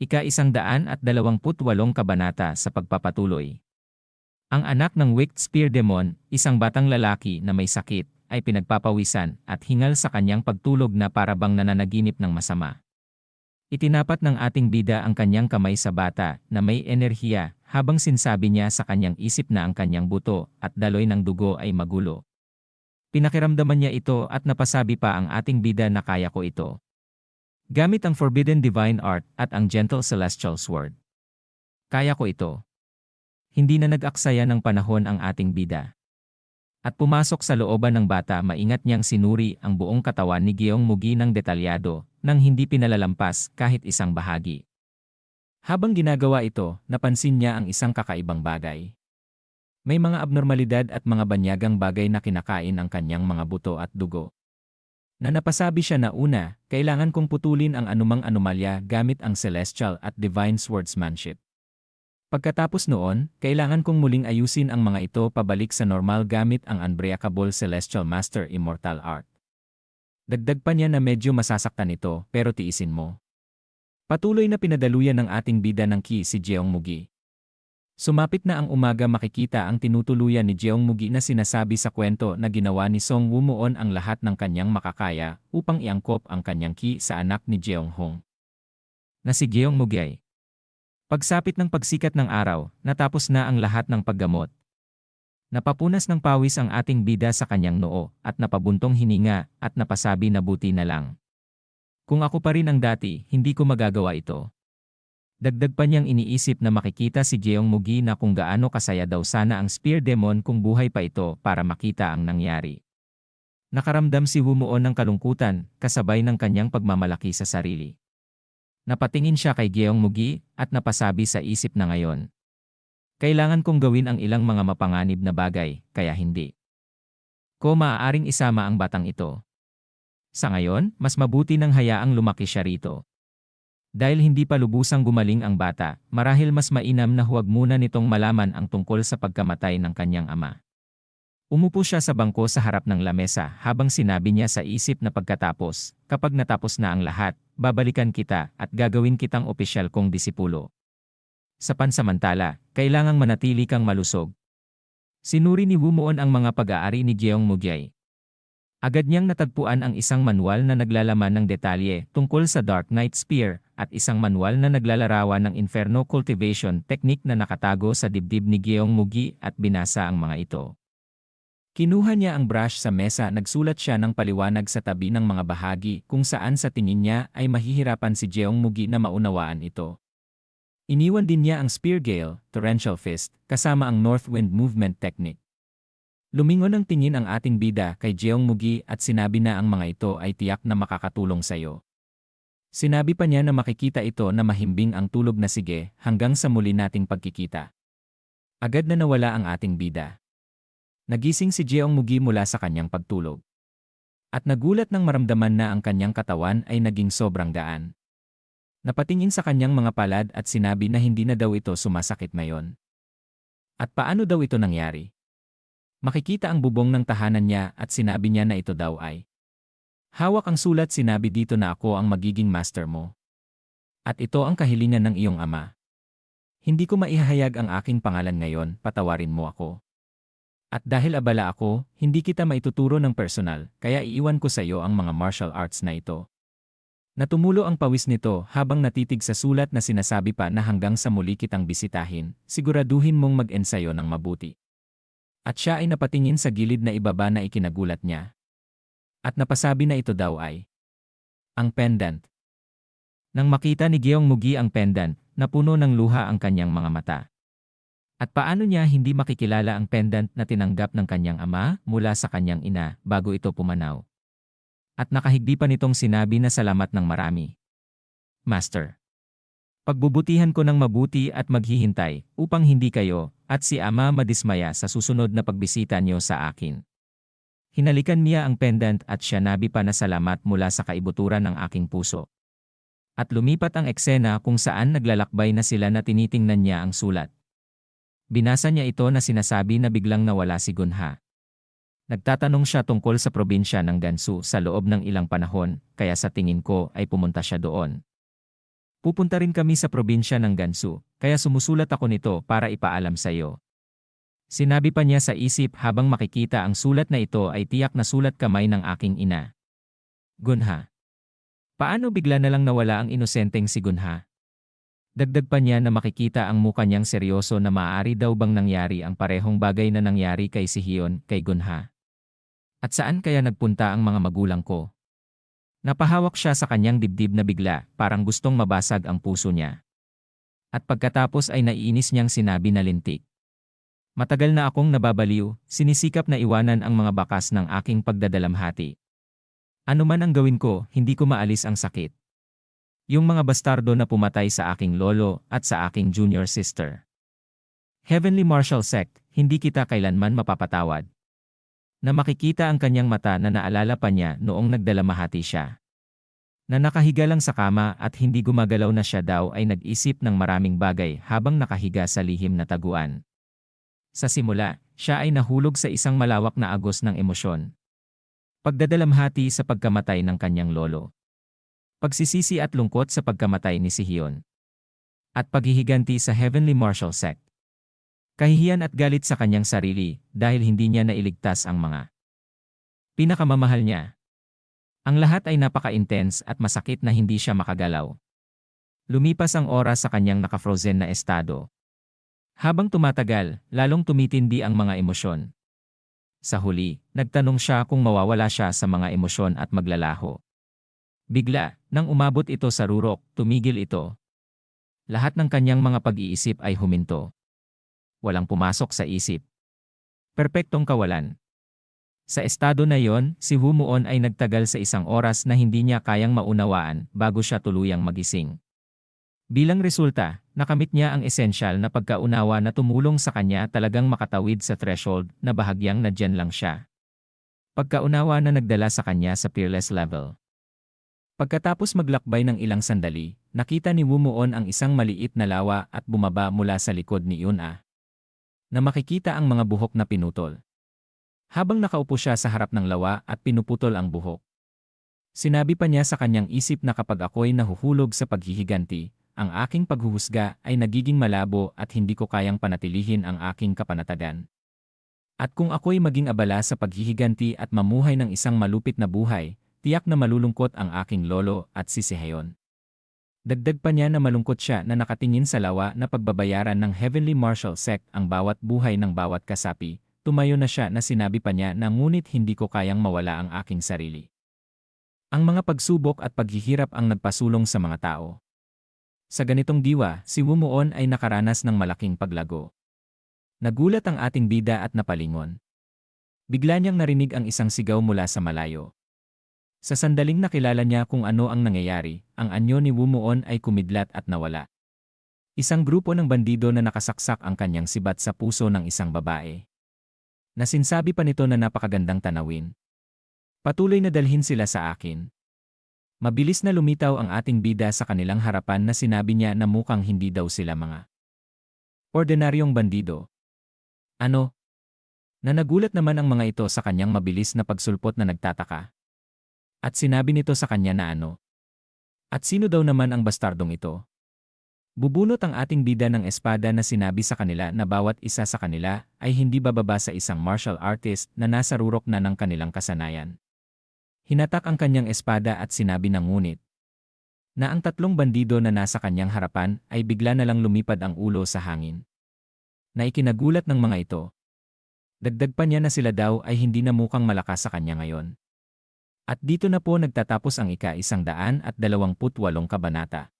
Ika-isang daan at dalawamput walong kabanata sa pagpapatuloy. Ang anak ng Wicked Spear Demon, isang batang lalaki na may sakit, ay pinagpapawisan at hingal sa kanyang pagtulog na parabang nananaginip ng masama. Itinapat ng ating bida ang kanyang kamay sa bata na may enerhiya habang sinsabi niya sa kanyang isip na ang kanyang buto at daloy ng dugo ay magulo. Pinakiramdaman niya ito at napasabi pa ang ating bida na kaya ko ito. Gamit ang Forbidden Divine Art at ang Gentle Celestial Sword. Kaya ko ito. Hindi na nag-aksaya ng panahon ang ating bida. At pumasok sa looban ng bata maingat niyang sinuri ang buong katawan ni Giyong Mugi ng detalyado nang hindi pinalalampas kahit isang bahagi. Habang ginagawa ito, napansin niya ang isang kakaibang bagay. May mga abnormalidad at mga banyagang bagay na kinakain ang kanyang mga buto at dugo na napasabi siya na una, kailangan kong putulin ang anumang anomalya gamit ang celestial at divine swordsmanship. Pagkatapos noon, kailangan kong muling ayusin ang mga ito pabalik sa normal gamit ang unbreakable celestial master immortal art. Dagdag pa niya na medyo masasaktan ito pero tiisin mo. Patuloy na pinadaluyan ng ating bida ng ki si Jeong Mugi. Sumapit na ang umaga makikita ang tinutuluyan ni Jeong Mugi na sinasabi sa kwento na ginawa ni Song Wumuon ang lahat ng kanyang makakaya upang iangkop ang kanyang ki sa anak ni Jeong Hong. Na si Jeong Mugi ay. Pagsapit ng pagsikat ng araw, natapos na ang lahat ng paggamot. Napapunas ng pawis ang ating bida sa kanyang noo at napabuntong hininga at napasabi na buti na lang. Kung ako pa rin ang dati, hindi ko magagawa ito. Dagdag pa niyang iniisip na makikita si Jeong Mugi na kung gaano kasaya daw sana ang Spear Demon kung buhay pa ito para makita ang nangyari. Nakaramdam si Wumuon ng kalungkutan, kasabay ng kanyang pagmamalaki sa sarili. Napatingin siya kay Jeong Mugi at napasabi sa isip na ngayon. Kailangan kong gawin ang ilang mga mapanganib na bagay, kaya hindi. Ko maaaring isama ang batang ito. Sa ngayon, mas mabuti nang hayaang lumaki siya rito. Dahil hindi pa lubusang gumaling ang bata, marahil mas mainam na huwag muna nitong malaman ang tungkol sa pagkamatay ng kanyang ama. Umupo siya sa bangko sa harap ng lamesa habang sinabi niya sa isip na pagkatapos, kapag natapos na ang lahat, babalikan kita at gagawin kitang opisyal kong disipulo. Sa pansamantala, kailangang manatili kang malusog. Sinuri ni Wumuon ang mga pag-aari ni Jeong Mugyay, Agad niyang natagpuan ang isang manual na naglalaman ng detalye tungkol sa Dark Knight Spear at isang manual na naglalarawan ng Inferno Cultivation technique na nakatago sa dibdib ni Gyeong Mugi at binasa ang mga ito. Kinuha niya ang brush sa mesa nagsulat siya ng paliwanag sa tabi ng mga bahagi kung saan sa tingin niya ay mahihirapan si Jeong Mugi na maunawaan ito. Iniwan din niya ang Spear Gale, Torrential Fist, kasama ang North Wind Movement Technique. Lumingon ng tingin ang ating bida kay Jeong Mugi at sinabi na ang mga ito ay tiyak na makakatulong sa iyo. Sinabi pa niya na makikita ito na mahimbing ang tulog na sige hanggang sa muli nating pagkikita. Agad na nawala ang ating bida. Nagising si Jeong Mugi mula sa kanyang pagtulog. At nagulat nang maramdaman na ang kanyang katawan ay naging sobrang gaan. Napatingin sa kanyang mga palad at sinabi na hindi na daw ito sumasakit ngayon. At paano daw ito nangyari? Makikita ang bubong ng tahanan niya at sinabi niya na ito daw ay. Hawak ang sulat sinabi dito na ako ang magiging master mo. At ito ang kahilingan ng iyong ama. Hindi ko maihahayag ang aking pangalan ngayon, patawarin mo ako. At dahil abala ako, hindi kita maituturo ng personal, kaya iiwan ko sa iyo ang mga martial arts na ito. Natumulo ang pawis nito habang natitig sa sulat na sinasabi pa na hanggang sa muli kitang bisitahin, siguraduhin mong mag-ensayo ng mabuti. At siya ay napatingin sa gilid na ibaba na ikinagulat niya. At napasabi na ito daw ay ang pendant. Nang makita ni Gyeong Mugi ang pendant, napuno ng luha ang kanyang mga mata. At paano niya hindi makikilala ang pendant na tinanggap ng kanyang ama mula sa kanyang ina bago ito pumanaw? At nakahigdi pa nitong sinabi na salamat ng marami. Master. Pagbubutihan ko ng mabuti at maghihintay upang hindi kayo at si Ama madismaya sa susunod na pagbisita niyo sa akin. Hinalikan niya ang pendant at siya nabi pa na salamat mula sa kaibuturan ng aking puso. At lumipat ang eksena kung saan naglalakbay na sila na tinitingnan niya ang sulat. Binasa niya ito na sinasabi na biglang nawala si Gunha. Nagtatanong siya tungkol sa probinsya ng Gansu sa loob ng ilang panahon, kaya sa tingin ko ay pumunta siya doon. Pupunta rin kami sa probinsya ng Gansu, kaya sumusulat ako nito para ipaalam sa iyo. Sinabi pa niya sa isip habang makikita ang sulat na ito ay tiyak na sulat kamay ng aking ina. Gunha. Paano bigla na lang nawala ang inosenteng si Gunha? Dagdag pa niya na makikita ang mukha niyang seryoso na maaari daw bang nangyari ang parehong bagay na nangyari kay Sihion kay Gunha. At saan kaya nagpunta ang mga magulang ko? Napahawak siya sa kanyang dibdib na bigla, parang gustong mabasag ang puso niya. At pagkatapos ay naiinis niyang sinabi na lintik. Matagal na akong nababaliw, sinisikap na iwanan ang mga bakas ng aking pagdadalamhati. Ano man ang gawin ko, hindi ko maalis ang sakit. Yung mga bastardo na pumatay sa aking lolo at sa aking junior sister. Heavenly Marshal Sect, hindi kita kailanman mapapatawad na makikita ang kanyang mata na naalala pa niya noong nagdalamahati siya. Na nakahiga lang sa kama at hindi gumagalaw na siya daw ay nag-isip ng maraming bagay habang nakahiga sa lihim na taguan. Sa simula, siya ay nahulog sa isang malawak na agos ng emosyon. Pagdadalamhati sa pagkamatay ng kanyang lolo. Pagsisisi at lungkot sa pagkamatay ni Sihion. At paghihiganti sa Heavenly Marshal Sect. Kahihiyan at galit sa kanyang sarili dahil hindi niya nailigtas ang mga pinakamamahal niya. Ang lahat ay napaka-intense at masakit na hindi siya makagalaw. Lumipas ang oras sa kanyang nakafrozen na estado. Habang tumatagal, lalong tumitindi ang mga emosyon. Sa huli, nagtanong siya kung mawawala siya sa mga emosyon at maglalaho. Bigla, nang umabot ito sa rurok, tumigil ito. Lahat ng kanyang mga pag-iisip ay huminto walang pumasok sa isip. Perpektong kawalan. Sa estado na yon, si Humuon ay nagtagal sa isang oras na hindi niya kayang maunawaan bago siya tuluyang magising. Bilang resulta, nakamit niya ang esensyal na pagkaunawa na tumulong sa kanya talagang makatawid sa threshold na bahagyang nadyan lang siya. Pagkaunawa na nagdala sa kanya sa peerless level. Pagkatapos maglakbay ng ilang sandali, nakita ni Wumuon ang isang maliit na lawa at bumaba mula sa likod ni Yuna na makikita ang mga buhok na pinutol. Habang nakaupo siya sa harap ng lawa at pinuputol ang buhok. Sinabi pa niya sa kanyang isip na kapag ako'y nahuhulog sa paghihiganti, ang aking paghuhusga ay nagiging malabo at hindi ko kayang panatilihin ang aking kapanatagan. At kung ako'y maging abala sa paghihiganti at mamuhay ng isang malupit na buhay, tiyak na malulungkot ang aking lolo at sisihayon. Dagdag pa niya na malungkot siya na nakatingin sa lawa na pagbabayaran ng Heavenly Marshal Sect ang bawat buhay ng bawat kasapi. Tumayo na siya na sinabi pa niya na ngunit hindi ko kayang mawala ang aking sarili. Ang mga pagsubok at paghihirap ang nagpasulong sa mga tao. Sa ganitong diwa, si Wumuon ay nakaranas ng malaking paglago. Nagulat ang ating bida at napalingon. Bigla niyang narinig ang isang sigaw mula sa malayo. Sa sandaling nakilala niya kung ano ang nangyayari, ang anyo ni Wumuon ay kumidlat at nawala. Isang grupo ng bandido na nakasaksak ang kanyang sibat sa puso ng isang babae. Nasinsabi pa nito na napakagandang tanawin. Patuloy na dalhin sila sa akin. Mabilis na lumitaw ang ating bida sa kanilang harapan na sinabi niya na mukhang hindi daw sila mga ordinaryong bandido. Ano? Nanagulat naman ang mga ito sa kanyang mabilis na pagsulpot na nagtataka. At sinabi nito sa kanya na ano. At sino daw naman ang bastardong ito? Bubunot ang ating bida ng espada na sinabi sa kanila na bawat isa sa kanila ay hindi bababa sa isang martial artist na nasa rurok na ng kanilang kasanayan. Hinatak ang kanyang espada at sinabi ng ngunit na ang tatlong bandido na nasa kanyang harapan ay bigla na lang lumipad ang ulo sa hangin. Na ikinagulat ng mga ito. Dagdag pa niya na sila daw ay hindi na mukhang malakas sa kanya ngayon. At dito na po nagtatapos ang ika-isang daan at dalawamput walong kabanata.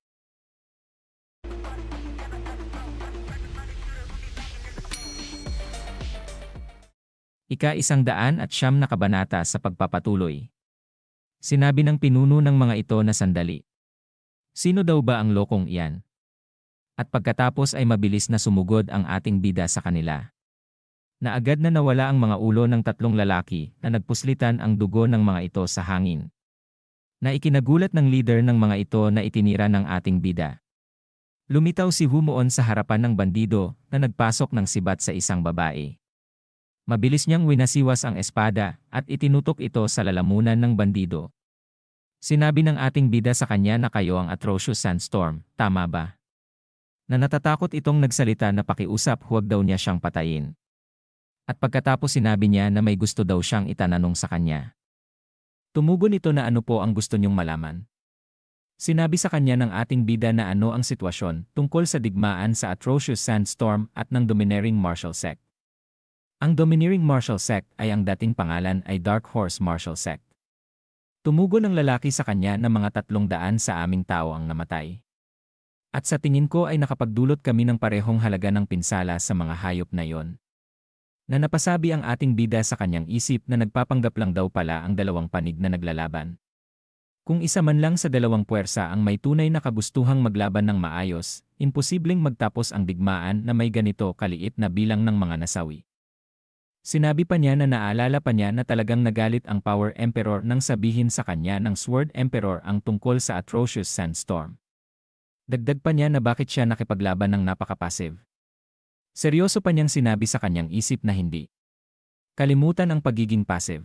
Ika-isang daan at siyam na kabanata sa pagpapatuloy. Sinabi ng pinuno ng mga ito na sandali. Sino daw ba ang lokong iyan? At pagkatapos ay mabilis na sumugod ang ating bida sa kanila na agad na nawala ang mga ulo ng tatlong lalaki na nagpuslitan ang dugo ng mga ito sa hangin. Na ikinagulat ng leader ng mga ito na itinira ng ating bida. Lumitaw si Humuon sa harapan ng bandido na nagpasok ng sibat sa isang babae. Mabilis niyang winasiwas ang espada at itinutok ito sa lalamunan ng bandido. Sinabi ng ating bida sa kanya na kayo ang atrocious sandstorm, tama ba? Na natatakot itong nagsalita na pakiusap huwag daw niya siyang patayin. At pagkatapos sinabi niya na may gusto daw siyang itananong sa kanya. Tumugon ito na ano po ang gusto niyong malaman. Sinabi sa kanya ng ating bida na ano ang sitwasyon tungkol sa digmaan sa atrocious sandstorm at ng domineering martial sect. Ang domineering martial sect ay ang dating pangalan ay Dark Horse Martial Sect. Tumugon ng lalaki sa kanya na mga tatlong daan sa aming tao ang namatay. At sa tingin ko ay nakapagdulot kami ng parehong halaga ng pinsala sa mga hayop na yon. Na napasabi ang ating bida sa kanyang isip na nagpapanggap lang daw pala ang dalawang panig na naglalaban. Kung isa man lang sa dalawang puwersa ang may tunay na kagustuhang maglaban ng maayos, imposibleng magtapos ang digmaan na may ganito kaliit na bilang ng mga nasawi. Sinabi pa niya na naalala pa niya na talagang nagalit ang Power Emperor nang sabihin sa kanya ng Sword Emperor ang tungkol sa atrocious sandstorm. Dagdag pa niya na bakit siya nakipaglaban ng napaka-passive. Seryoso pa niyang sinabi sa kanyang isip na hindi. Kalimutan ang pagiging passive.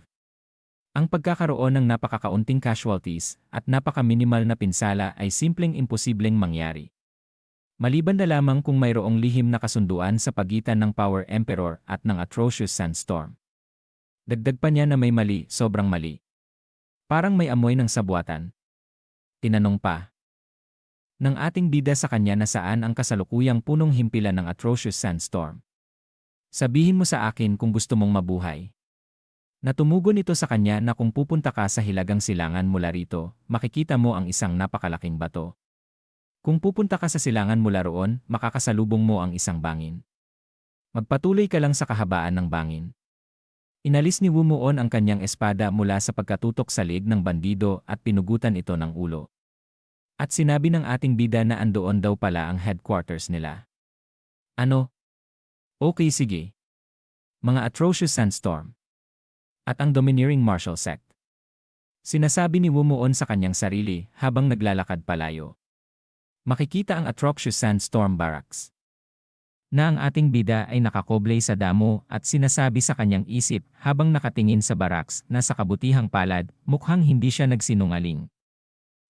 Ang pagkakaroon ng napakakaunting casualties at napaka-minimal na pinsala ay simpleng imposibleng mangyari. Maliban na lamang kung mayroong lihim na kasunduan sa pagitan ng Power Emperor at ng atrocious sandstorm. Dagdag pa niya na may mali, sobrang mali. Parang may amoy ng sabwatan. Tinanong pa. Ng ating bida sa kanya na saan ang kasalukuyang punong himpilan ng atrocious sandstorm. Sabihin mo sa akin kung gusto mong mabuhay. Natumugon ito sa kanya na kung pupunta ka sa hilagang silangan mula rito, makikita mo ang isang napakalaking bato. Kung pupunta ka sa silangan mula roon, makakasalubong mo ang isang bangin. Magpatuloy ka lang sa kahabaan ng bangin. Inalis ni Wumuon ang kanyang espada mula sa pagkatutok sa lig ng bandido at pinugutan ito ng ulo. At sinabi ng ating bida na andoon daw pala ang headquarters nila. Ano? Okay sige. Mga atrocious sandstorm. At ang domineering martial sect. Sinasabi ni Wumuon sa kanyang sarili habang naglalakad palayo makikita ang atrocious sandstorm barracks. Na ang ating bida ay nakakoblay sa damo at sinasabi sa kanyang isip habang nakatingin sa barracks na sa kabutihang palad, mukhang hindi siya nagsinungaling.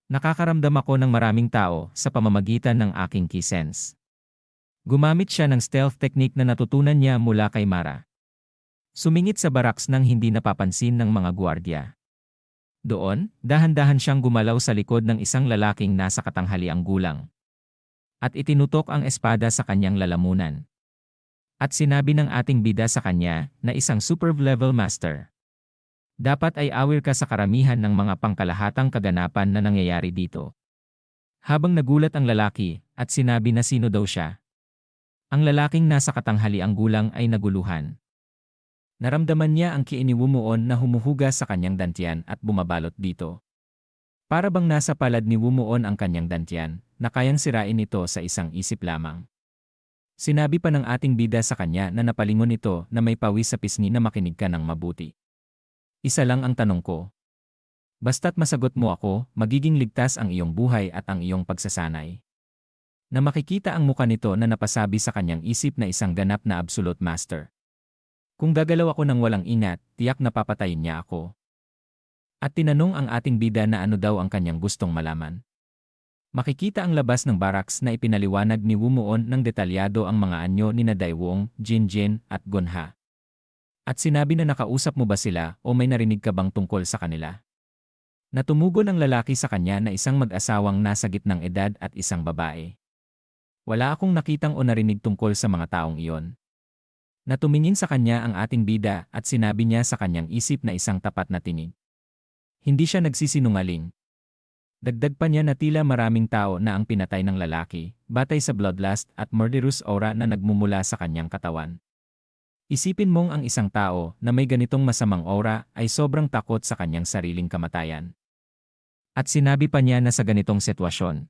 Nakakaramdam ako ng maraming tao sa pamamagitan ng aking key sense. Gumamit siya ng stealth technique na natutunan niya mula kay Mara. Sumingit sa barracks nang hindi napapansin ng mga gwardiya. Doon, dahan-dahan siyang gumalaw sa likod ng isang lalaking nasa katanghaliang gulang. At itinutok ang espada sa kanyang lalamunan. At sinabi ng ating bida sa kanya na isang super level master. Dapat ay aware ka sa karamihan ng mga pangkalahatang kaganapan na nangyayari dito. Habang nagulat ang lalaki at sinabi na sino daw siya. Ang lalaking nasa katanghaliang gulang ay naguluhan. Naramdaman niya ang kiiniwumuon na humuhuga sa kanyang dantian at bumabalot dito. Para bang nasa palad ni Wumuon ang kanyang dantian, na kayang sirain ito sa isang isip lamang. Sinabi pa ng ating bida sa kanya na napalingon ito na may pawis sa pisngi na makinig ka ng mabuti. Isa lang ang tanong ko. Basta't masagot mo ako, magiging ligtas ang iyong buhay at ang iyong pagsasanay. Na makikita ang muka nito na napasabi sa kanyang isip na isang ganap na absolute master. Kung gagalaw ako ng walang ingat, tiyak na papatayin niya ako. At tinanong ang ating bida na ano daw ang kanyang gustong malaman. Makikita ang labas ng barracks na ipinaliwanag ni Wumuon ng detalyado ang mga anyo ni na Daewong, Jinjin at Gonha. At sinabi na nakausap mo ba sila o may narinig ka bang tungkol sa kanila? Natumugon ang lalaki sa kanya na isang mag-asawang nasa gitnang edad at isang babae. Wala akong nakitang o narinig tungkol sa mga taong iyon. Natumingin sa kanya ang ating bida at sinabi niya sa kanyang isip na isang tapat na tinig. Hindi siya nagsisinungaling. Dagdag pa niya na tila maraming tao na ang pinatay ng lalaki, batay sa bloodlust at murderous aura na nagmumula sa kanyang katawan. Isipin mong ang isang tao na may ganitong masamang aura ay sobrang takot sa kanyang sariling kamatayan. At sinabi pa niya na sa ganitong sitwasyon.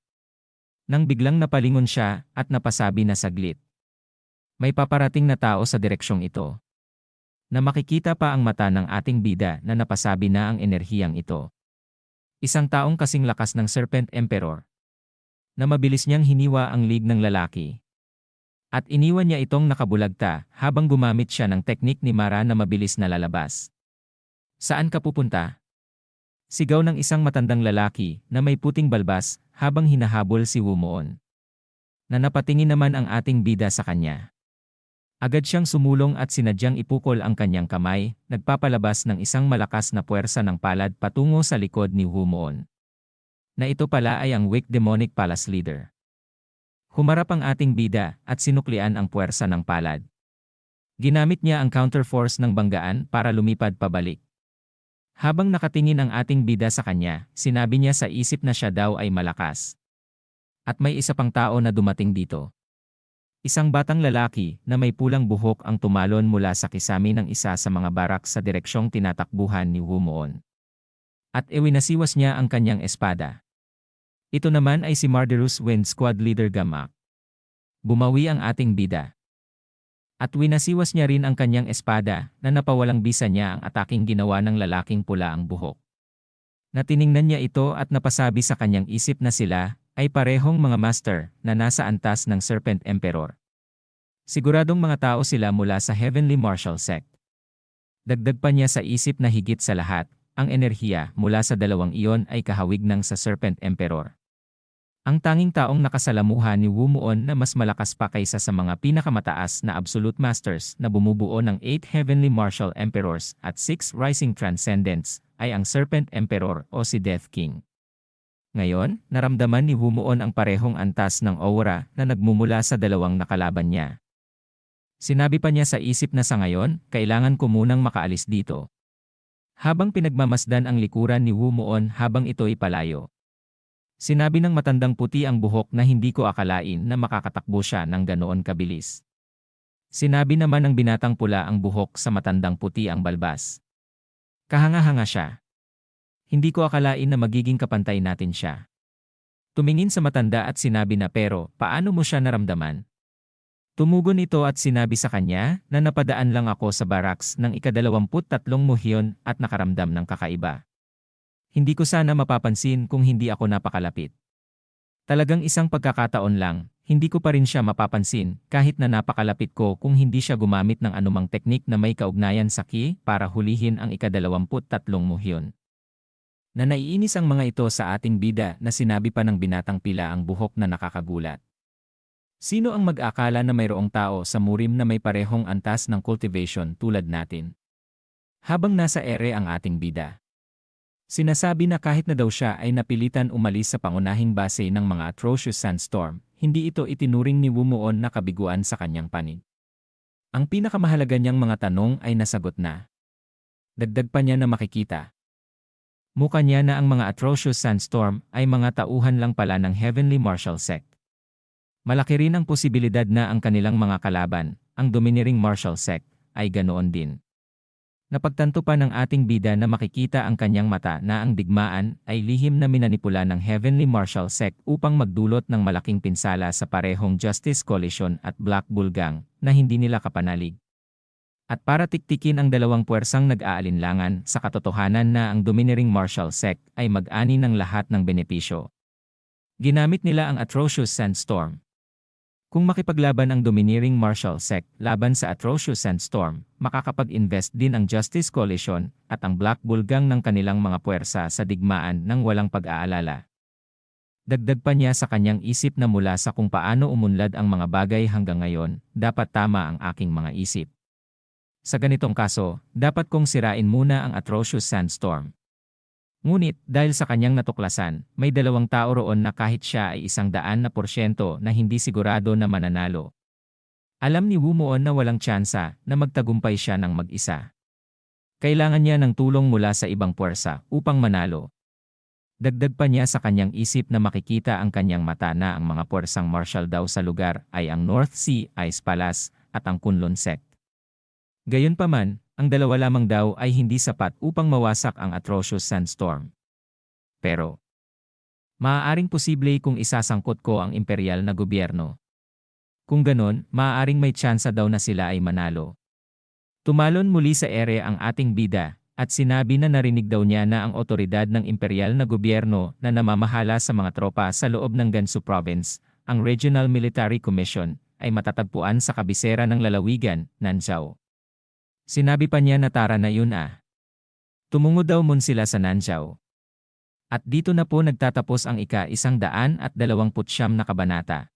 Nang biglang napalingon siya at napasabi na saglit. May paparating na tao sa direksyong ito. Na makikita pa ang mata ng ating bida na napasabi na ang enerhiyang ito. Isang taong kasing lakas ng Serpent Emperor. Na mabilis niyang hiniwa ang lig ng lalaki. At iniwan niya itong nakabulagta habang gumamit siya ng teknik ni Mara na mabilis na lalabas. Saan ka pupunta? Sigaw ng isang matandang lalaki na may puting balbas habang hinahabol si Wumuon. Na napatingin naman ang ating bida sa kanya. Agad siyang sumulong at sinadyang ipukol ang kanyang kamay, nagpapalabas ng isang malakas na puwersa ng palad patungo sa likod ni Wumuon. Na ito pala ay ang weak demonic palace leader. Humarap ang ating bida at sinuklian ang puwersa ng palad. Ginamit niya ang counterforce ng banggaan para lumipad pabalik. Habang nakatingin ang ating bida sa kanya, sinabi niya sa isip na siya daw ay malakas. At may isa pang tao na dumating dito. Isang batang lalaki na may pulang buhok ang tumalon mula sa kisami ng isa sa mga barak sa direksyong tinatakbuhan ni Wumuon. At iwinasiwas niya ang kanyang espada. Ito naman ay si Marderus Wind Squad Leader Gamak. Bumawi ang ating bida. At winasiwas niya rin ang kanyang espada na napawalang bisa niya ang ataking ginawa ng lalaking pula ang buhok. Natiningnan niya ito at napasabi sa kanyang isip na sila ay parehong mga master na nasa antas ng Serpent Emperor. Siguradong mga tao sila mula sa Heavenly Martial Sect. Dagdag pa niya sa isip na higit sa lahat, ang enerhiya mula sa dalawang iyon ay kahawig ng sa Serpent Emperor. Ang tanging taong nakasalamuha ni Wumuon na mas malakas pa kaysa sa mga pinakamataas na Absolute Masters na bumubuo ng 8 Heavenly Martial Emperors at 6 Rising Transcendents ay ang Serpent Emperor o si Death King. Ngayon, naramdaman ni Wumuon ang parehong antas ng aura na nagmumula sa dalawang nakalaban niya. Sinabi pa niya sa isip na sa ngayon, kailangan ko munang makaalis dito. Habang pinagmamasdan ang likuran ni Wumuon habang ito'y palayo, Sinabi ng matandang puti ang buhok na hindi ko akalain na makakatakbo siya ng ganoon kabilis. Sinabi naman ng binatang pula ang buhok sa matandang puti ang balbas. Kahanga-hanga siya. Hindi ko akalain na magiging kapantay natin siya. Tumingin sa matanda at sinabi na pero, paano mo siya naramdaman? Tumugon ito at sinabi sa kanya na napadaan lang ako sa barracks ng ikadalawamput tatlong muhyon at nakaramdam ng kakaiba. Hindi ko sana mapapansin kung hindi ako napakalapit. Talagang isang pagkakataon lang, hindi ko pa rin siya mapapansin kahit na napakalapit ko kung hindi siya gumamit ng anumang teknik na may kaugnayan sa ki para hulihin ang ikadalawamput tatlong muhyon. Na naiinis ang mga ito sa ating bida na sinabi pa ng binatang pila ang buhok na nakakagulat. Sino ang mag-akala na mayroong tao sa murim na may parehong antas ng cultivation tulad natin? Habang nasa ere ang ating bida, Sinasabi na kahit na daw siya ay napilitan umalis sa pangunahing base ng mga atrocious sandstorm, hindi ito itinuring ni Wumuon na kabiguan sa kanyang panig. Ang pinakamahalaga niyang mga tanong ay nasagot na. Dagdag pa niya na makikita. Mukha niya na ang mga atrocious sandstorm ay mga tauhan lang pala ng Heavenly Martial Sect. Malaki rin ang posibilidad na ang kanilang mga kalaban, ang Domineering Martial Sect, ay ganoon din. Napagtanto pa ng ating bida na makikita ang kanyang mata na ang digmaan ay lihim na minanipula ng Heavenly Martial Sect upang magdulot ng malaking pinsala sa parehong Justice Coalition at Black Bull Gang na hindi nila kapanalig. At para tiktikin ang dalawang puwersang nag-aalinlangan sa katotohanan na ang Domineering Martial Sect ay mag-ani ng lahat ng benepisyo. Ginamit nila ang Atrocious Sandstorm, kung makipaglaban ang domineering Marshall Sect laban sa atrocious sandstorm, makakapag-invest din ang Justice Coalition at ang Black Bull Gang ng kanilang mga puwersa sa digmaan ng walang pag-aalala. Dagdag pa niya sa kanyang isip na mula sa kung paano umunlad ang mga bagay hanggang ngayon, dapat tama ang aking mga isip. Sa ganitong kaso, dapat kong sirain muna ang atrocious sandstorm. Ngunit, dahil sa kanyang natuklasan, may dalawang tao roon na kahit siya ay isang daan na porsyento na hindi sigurado na mananalo. Alam ni Wumuon na walang tsansa na magtagumpay siya ng mag-isa. Kailangan niya ng tulong mula sa ibang puwersa upang manalo. Dagdag pa niya sa kanyang isip na makikita ang kanyang mata na ang mga puwersang martial daw sa lugar ay ang North Sea Ice Palace at ang Kunlun Sect. Gayunpaman, ang dalawa lamang daw ay hindi sapat upang mawasak ang atrocious sandstorm. Pero, maaaring posible kung isasangkot ko ang imperial na gobyerno. Kung ganon, maaaring may tsansa daw na sila ay manalo. Tumalon muli sa ere ang ating bida, at sinabi na narinig daw niya na ang otoridad ng imperial na gobyerno na namamahala sa mga tropa sa loob ng Gansu Province, ang Regional Military Commission, ay matatagpuan sa kabisera ng lalawigan, Nanzhao. Sinabi pa niya na tara na yun ah. Tumungo daw mun sila sa Nanzhao. At dito na po nagtatapos ang ika isang daan at dalawamput siyam na kabanata.